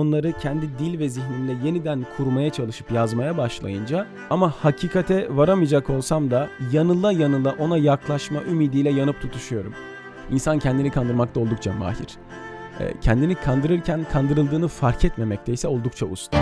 onları kendi dil ve zihnimle yeniden kurmaya çalışıp yazmaya başlayınca ama hakikate varamayacak olsam da yanıla yanıla ona yaklaşma ümidiyle yanıp tutuşuyorum. İnsan kendini kandırmakta oldukça mahir. Ee, Kendini kandırırken kandırıldığını fark etmemekte ise oldukça usta.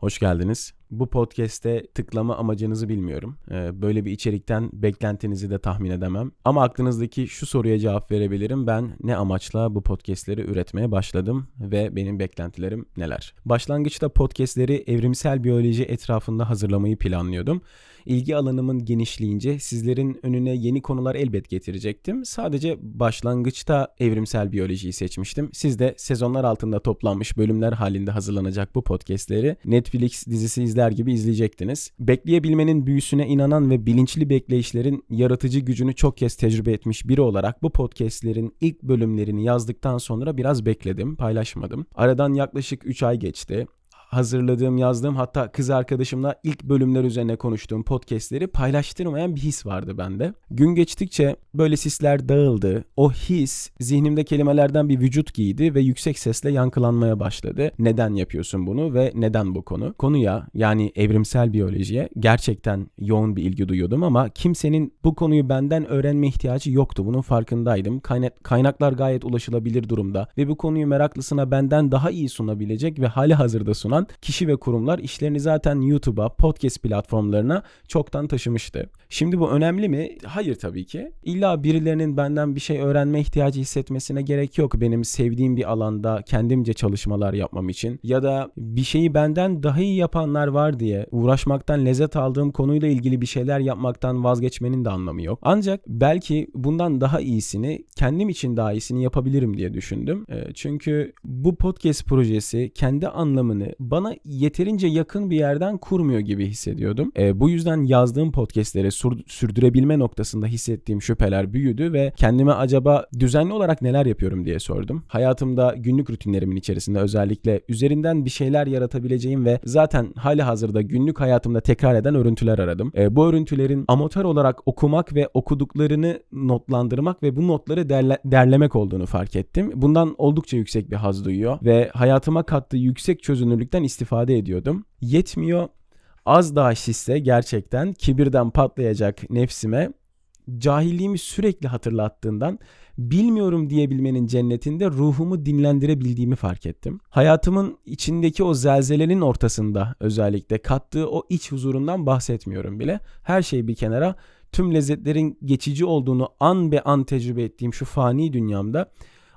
Hoş geldiniz. Bu podcast'te tıklama amacınızı bilmiyorum. Ee, Böyle bir içerikten beklentinizi de tahmin edemem. Ama aklınızdaki şu soruya cevap verebilirim. Ben ne amaçla bu podcast'leri üretmeye başladım ve benim beklentilerim neler? Başlangıçta podcast'leri evrimsel biyoloji etrafında hazırlamayı planlıyordum. İlgi alanımın genişleyince sizlerin önüne yeni konular elbet getirecektim. Sadece başlangıçta evrimsel biyolojiyi seçmiştim. Siz de sezonlar altında toplanmış bölümler halinde hazırlanacak bu podcastleri Netflix dizisi izler gibi izleyecektiniz. Bekleyebilmenin büyüsüne inanan ve bilinçli bekleyişlerin yaratıcı gücünü çok kez tecrübe etmiş biri olarak bu podcastlerin ilk bölümlerini yazdıktan sonra biraz bekledim, paylaşmadım. Aradan yaklaşık 3 ay geçti hazırladığım, yazdığım hatta kız arkadaşımla ilk bölümler üzerine konuştuğum podcastleri paylaştırmayan bir his vardı bende. Gün geçtikçe böyle sisler dağıldı. O his zihnimde kelimelerden bir vücut giydi ve yüksek sesle yankılanmaya başladı. Neden yapıyorsun bunu ve neden bu konu? Konuya yani evrimsel biyolojiye gerçekten yoğun bir ilgi duyuyordum ama kimsenin bu konuyu benden öğrenme ihtiyacı yoktu. Bunun farkındaydım. Kayna- kaynaklar gayet ulaşılabilir durumda ve bu konuyu meraklısına benden daha iyi sunabilecek ve hali hazırda sunan kişi ve kurumlar işlerini zaten YouTube'a, podcast platformlarına çoktan taşımıştı. Şimdi bu önemli mi? Hayır tabii ki. İlla birilerinin benden bir şey öğrenme ihtiyacı hissetmesine gerek yok benim sevdiğim bir alanda kendimce çalışmalar yapmam için ya da bir şeyi benden daha iyi yapanlar var diye uğraşmaktan lezzet aldığım konuyla ilgili bir şeyler yapmaktan vazgeçmenin de anlamı yok. Ancak belki bundan daha iyisini, kendim için daha iyisini yapabilirim diye düşündüm. E, Çünkü bu podcast projesi kendi anlamını bana yeterince yakın bir yerden kurmuyor gibi hissediyordum. E, bu yüzden yazdığım podcastlere sürdürebilme noktasında hissettiğim şüpheler büyüdü ve kendime acaba düzenli olarak neler yapıyorum diye sordum. Hayatımda günlük rutinlerimin içerisinde özellikle üzerinden bir şeyler yaratabileceğim ve zaten hali hazırda günlük hayatımda tekrar eden örüntüler aradım. E, bu örüntülerin amatör olarak okumak ve okuduklarını notlandırmak ve bu notları derle- derlemek olduğunu fark ettim. Bundan oldukça yüksek bir haz duyuyor ve hayatıma kattığı yüksek çözünürlükten istifade ediyordum. Yetmiyor az daha şişse gerçekten kibirden patlayacak nefsime cahilliğimi sürekli hatırlattığından bilmiyorum diyebilmenin cennetinde ruhumu dinlendirebildiğimi fark ettim. Hayatımın içindeki o zelzelenin ortasında özellikle kattığı o iç huzurundan bahsetmiyorum bile. Her şey bir kenara tüm lezzetlerin geçici olduğunu an be an tecrübe ettiğim şu fani dünyamda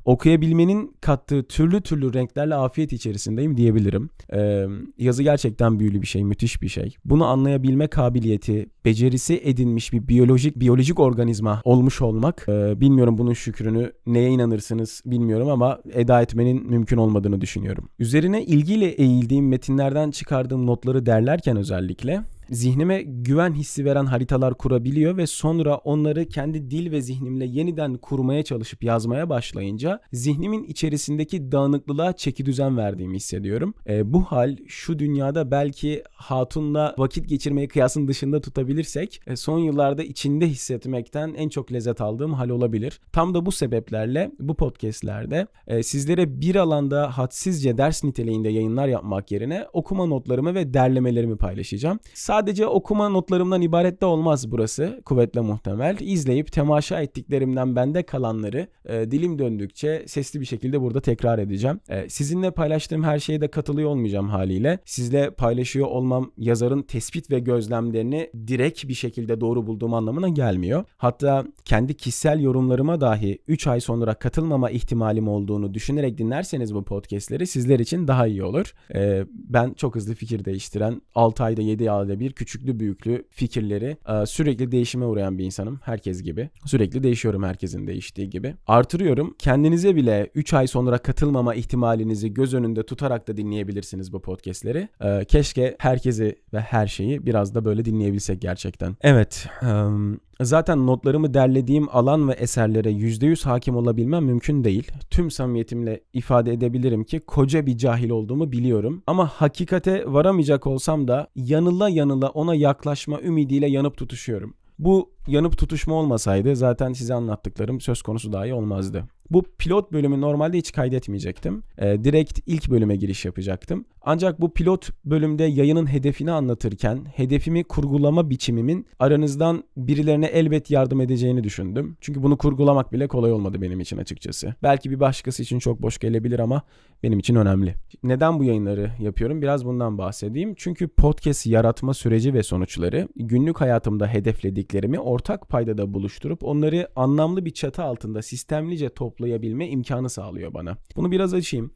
okuyabilmenin kattığı türlü türlü renklerle afiyet içerisindeyim diyebilirim. Ee, yazı gerçekten büyülü bir şey, müthiş bir şey. Bunu anlayabilme kabiliyeti, becerisi edinmiş bir biyolojik biyolojik organizma olmuş olmak, e, bilmiyorum bunun şükrünü neye inanırsınız bilmiyorum ama eda etmenin mümkün olmadığını düşünüyorum. Üzerine ilgiyle eğildiğim metinlerden çıkardığım notları derlerken özellikle zihnime güven hissi veren haritalar kurabiliyor ve sonra onları kendi dil ve zihnimle yeniden kurmaya çalışıp yazmaya başlayınca zihnimin içerisindeki dağınıklığa çeki düzen verdiğimi hissediyorum. E, bu hal şu dünyada belki hatunla vakit geçirmeyi kıyasın dışında tutabilirsek e, son yıllarda içinde hissetmekten en çok lezzet aldığım hal olabilir. Tam da bu sebeplerle bu podcastlerde e, sizlere bir alanda hadsizce ders niteliğinde yayınlar yapmak yerine okuma notlarımı ve derlemelerimi paylaşacağım. Sadece okuma notlarımdan ibaret de olmaz burası kuvvetle muhtemel. İzleyip temaşa ettiklerimden bende kalanları e, dilim döndükçe sesli bir şekilde burada tekrar edeceğim. E, sizinle paylaştığım her şeye de katılıyor olmayacağım haliyle. Sizle paylaşıyor olmam yazarın tespit ve gözlemlerini direkt bir şekilde doğru bulduğum anlamına gelmiyor. Hatta kendi kişisel yorumlarıma dahi 3 ay sonra katılmama ihtimalim olduğunu düşünerek dinlerseniz bu podcastleri sizler için daha iyi olur. E, ben çok hızlı fikir değiştiren 6 ayda 7 ayda bir küçüklü büyüklü fikirleri e, sürekli değişime uğrayan bir insanım. Herkes gibi. Sürekli değişiyorum herkesin değiştiği gibi. Artırıyorum. Kendinize bile 3 ay sonra katılmama ihtimalinizi göz önünde tutarak da dinleyebilirsiniz bu podcastleri. E, keşke herkesi ve her şeyi biraz da böyle dinleyebilsek gerçekten. Evet. em, Zaten notlarımı derlediğim alan ve eserlere %100 hakim olabilmem mümkün değil. Tüm samimiyetimle ifade edebilirim ki koca bir cahil olduğumu biliyorum. Ama hakikate varamayacak olsam da yanıla yanıla ona yaklaşma ümidiyle yanıp tutuşuyorum. Bu yanıp tutuşma olmasaydı zaten size anlattıklarım söz konusu dahi olmazdı. Bu pilot bölümü normalde hiç kaydetmeyecektim. Ee, direkt ilk bölüme giriş yapacaktım. Ancak bu pilot bölümde yayının hedefini anlatırken hedefimi kurgulama biçimimin aranızdan birilerine elbet yardım edeceğini düşündüm. Çünkü bunu kurgulamak bile kolay olmadı benim için açıkçası. Belki bir başkası için çok boş gelebilir ama benim için önemli. Neden bu yayınları yapıyorum? Biraz bundan bahsedeyim. Çünkü podcast yaratma süreci ve sonuçları günlük hayatımda hedeflediklerimi ortak paydada buluşturup onları anlamlı bir çatı altında sistemlice toplayabilme imkanı sağlıyor bana. Bunu biraz açayım.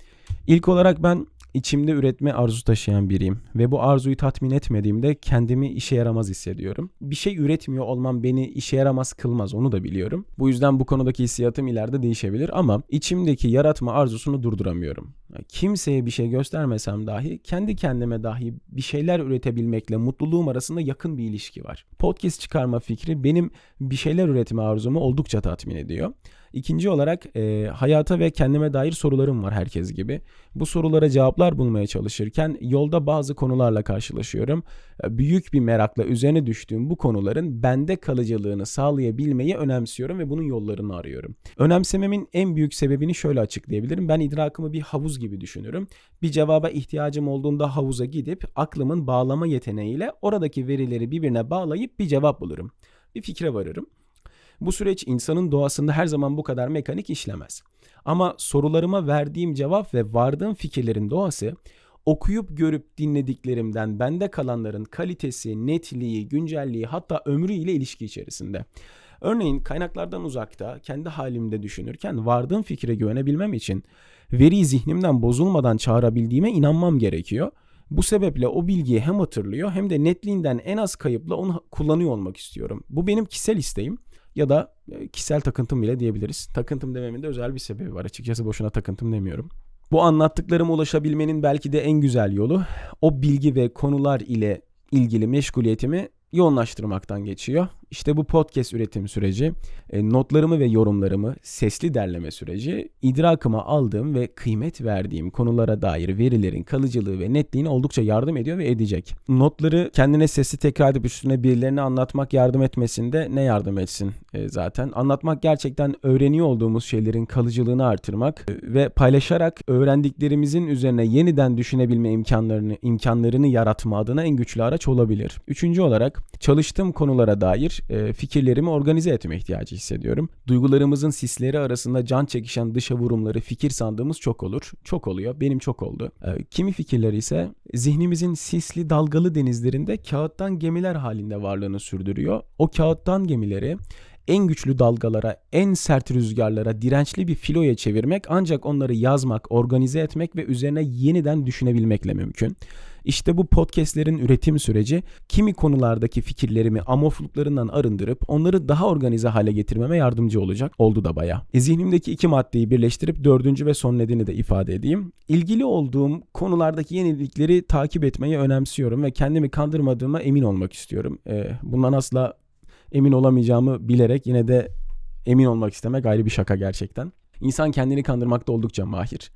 İlk olarak ben içimde üretme arzu taşıyan biriyim ve bu arzuyu tatmin etmediğimde kendimi işe yaramaz hissediyorum. Bir şey üretmiyor olmam beni işe yaramaz kılmaz onu da biliyorum. Bu yüzden bu konudaki hissiyatım ileride değişebilir ama içimdeki yaratma arzusunu durduramıyorum. Kimseye bir şey göstermesem dahi kendi kendime dahi bir şeyler üretebilmekle mutluluğum arasında yakın bir ilişki var. Podcast çıkarma fikri benim bir şeyler üretme arzumu oldukça tatmin ediyor. İkinci olarak e, hayata ve kendime dair sorularım var herkes gibi. Bu sorulara cevaplar bulmaya çalışırken yolda bazı konularla karşılaşıyorum. E, büyük bir merakla üzerine düştüğüm bu konuların bende kalıcılığını sağlayabilmeyi önemsiyorum ve bunun yollarını arıyorum. Önemsememin en büyük sebebini şöyle açıklayabilirim. Ben idrakımı bir havuz gibi düşünürüm. Bir cevaba ihtiyacım olduğunda havuza gidip aklımın bağlama yeteneğiyle oradaki verileri birbirine bağlayıp bir cevap bulurum. Bir fikre varırım. Bu süreç insanın doğasında her zaman bu kadar mekanik işlemez. Ama sorularıma verdiğim cevap ve vardığım fikirlerin doğası okuyup görüp dinlediklerimden bende kalanların kalitesi, netliği, güncelliği hatta ömrü ile ilişki içerisinde. Örneğin kaynaklardan uzakta kendi halimde düşünürken vardığım fikre güvenebilmem için veriyi zihnimden bozulmadan çağırabildiğime inanmam gerekiyor. Bu sebeple o bilgiyi hem hatırlıyor hem de netliğinden en az kayıpla onu kullanıyor olmak istiyorum. Bu benim kişisel isteğim ya da e, kişisel takıntım bile diyebiliriz. Takıntım dememin de özel bir sebebi var. Açıkçası boşuna takıntım demiyorum. Bu anlattıklarıma ulaşabilmenin belki de en güzel yolu o bilgi ve konular ile ilgili meşguliyetimi yoğunlaştırmaktan geçiyor. İşte bu podcast üretim süreci, e, notlarımı ve yorumlarımı sesli derleme süreci, idrakıma aldığım ve kıymet verdiğim konulara dair verilerin kalıcılığı ve netliğine oldukça yardım ediyor ve edecek. Notları kendine sesli tekrar edip üstüne birilerine anlatmak yardım etmesinde ne yardım etsin e, zaten? Anlatmak gerçekten öğreniyor olduğumuz şeylerin kalıcılığını artırmak e, ve paylaşarak öğrendiklerimizin üzerine yeniden düşünebilme imkanlarını imkanlarını yaratma adına en güçlü araç olabilir. Üçüncü olarak çalıştığım konulara dair e, fikirlerimi organize etme ihtiyacı hissediyorum. Duygularımızın sisleri arasında can çekişen dışa vurumları fikir sandığımız çok olur. Çok oluyor. Benim çok oldu. E, kimi fikirleri ise zihnimizin sisli dalgalı denizlerinde kağıttan gemiler halinde varlığını sürdürüyor. O kağıttan gemileri en güçlü dalgalara, en sert rüzgarlara dirençli bir filoya çevirmek ancak onları yazmak, organize etmek ve üzerine yeniden düşünebilmekle mümkün. İşte bu podcastlerin üretim süreci kimi konulardaki fikirlerimi amorfluklarından arındırıp onları daha organize hale getirmeme yardımcı olacak. Oldu da baya. E, zihnimdeki iki maddeyi birleştirip dördüncü ve son nedeni de ifade edeyim. İlgili olduğum konulardaki yenilikleri takip etmeyi önemsiyorum ve kendimi kandırmadığıma emin olmak istiyorum. E, bundan asla emin olamayacağımı bilerek yine de emin olmak istemek ayrı bir şaka gerçekten. İnsan kendini kandırmakta oldukça mahir.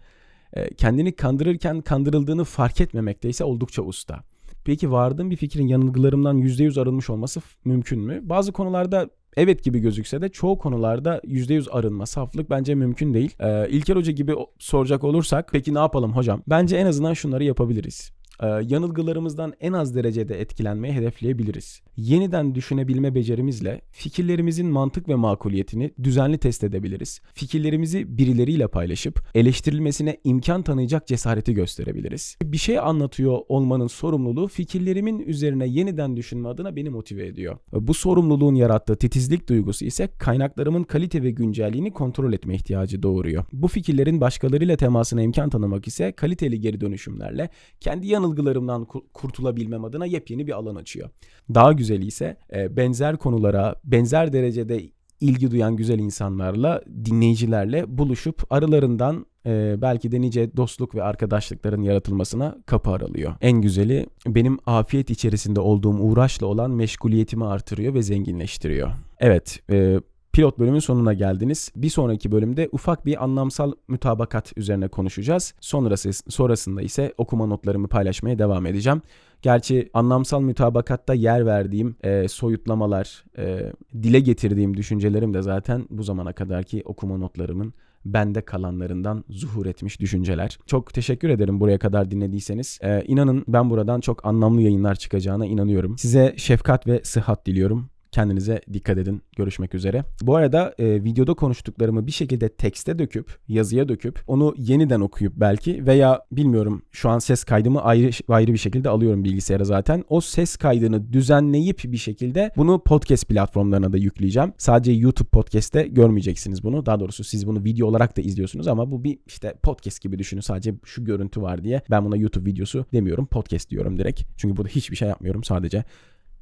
E, kendini kandırırken kandırıldığını fark etmemekte ise oldukça usta. Peki vardığım bir fikrin yanılgılarımdan %100 arınmış olması mümkün mü? Bazı konularda evet gibi gözükse de çoğu konularda %100 arınma, saflık bence mümkün değil. Ee, İlker Hoca gibi soracak olursak peki ne yapalım hocam? Bence en azından şunları yapabiliriz yanılgılarımızdan en az derecede etkilenmeyi hedefleyebiliriz. Yeniden düşünebilme becerimizle fikirlerimizin mantık ve makuliyetini düzenli test edebiliriz. Fikirlerimizi birileriyle paylaşıp eleştirilmesine imkan tanıyacak cesareti gösterebiliriz. Bir şey anlatıyor olmanın sorumluluğu fikirlerimin üzerine yeniden düşünme adına beni motive ediyor. Bu sorumluluğun yarattığı titizlik duygusu ise kaynaklarımın kalite ve güncelliğini kontrol etme ihtiyacı doğuruyor. Bu fikirlerin başkalarıyla temasına imkan tanımak ise kaliteli geri dönüşümlerle kendi yanı yanılgılarımdan kurtulabilmem adına yepyeni bir alan açıyor. Daha güzeli ise e, benzer konulara benzer derecede ilgi duyan güzel insanlarla, dinleyicilerle buluşup aralarından e, belki de nice dostluk ve arkadaşlıkların yaratılmasına kapı aralıyor. En güzeli benim afiyet içerisinde olduğum uğraşla olan meşguliyetimi artırıyor ve zenginleştiriyor. Evet, e, pilot bölümün sonuna geldiniz. Bir sonraki bölümde ufak bir anlamsal mütabakat üzerine konuşacağız. Sonrası, sonrasında ise okuma notlarımı paylaşmaya devam edeceğim. Gerçi anlamsal mütabakatta yer verdiğim e, soyutlamalar, e, dile getirdiğim düşüncelerim de zaten bu zamana kadarki okuma notlarımın bende kalanlarından zuhur etmiş düşünceler. Çok teşekkür ederim buraya kadar dinlediyseniz. Ee, inanın ben buradan çok anlamlı yayınlar çıkacağına inanıyorum. Size şefkat ve sıhhat diliyorum. Kendinize dikkat edin. Görüşmek üzere. Bu arada e, videoda konuştuklarımı bir şekilde tekste döküp, yazıya döküp onu yeniden okuyup belki veya bilmiyorum şu an ses kaydımı ayrı ayrı bir şekilde alıyorum bilgisayara zaten. O ses kaydını düzenleyip bir şekilde bunu podcast platformlarına da yükleyeceğim. Sadece YouTube podcast'te görmeyeceksiniz bunu. Daha doğrusu siz bunu video olarak da izliyorsunuz ama bu bir işte podcast gibi düşünün. Sadece şu görüntü var diye. Ben buna YouTube videosu demiyorum. Podcast diyorum direkt. Çünkü burada hiçbir şey yapmıyorum. Sadece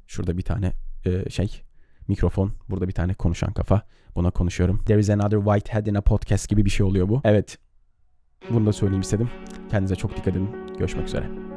şurada bir tane e, şey mikrofon. Burada bir tane konuşan kafa. Buna konuşuyorum. There is another white head in a podcast gibi bir şey oluyor bu. Evet. Bunu da söyleyeyim istedim. Kendinize çok dikkat edin. Görüşmek üzere.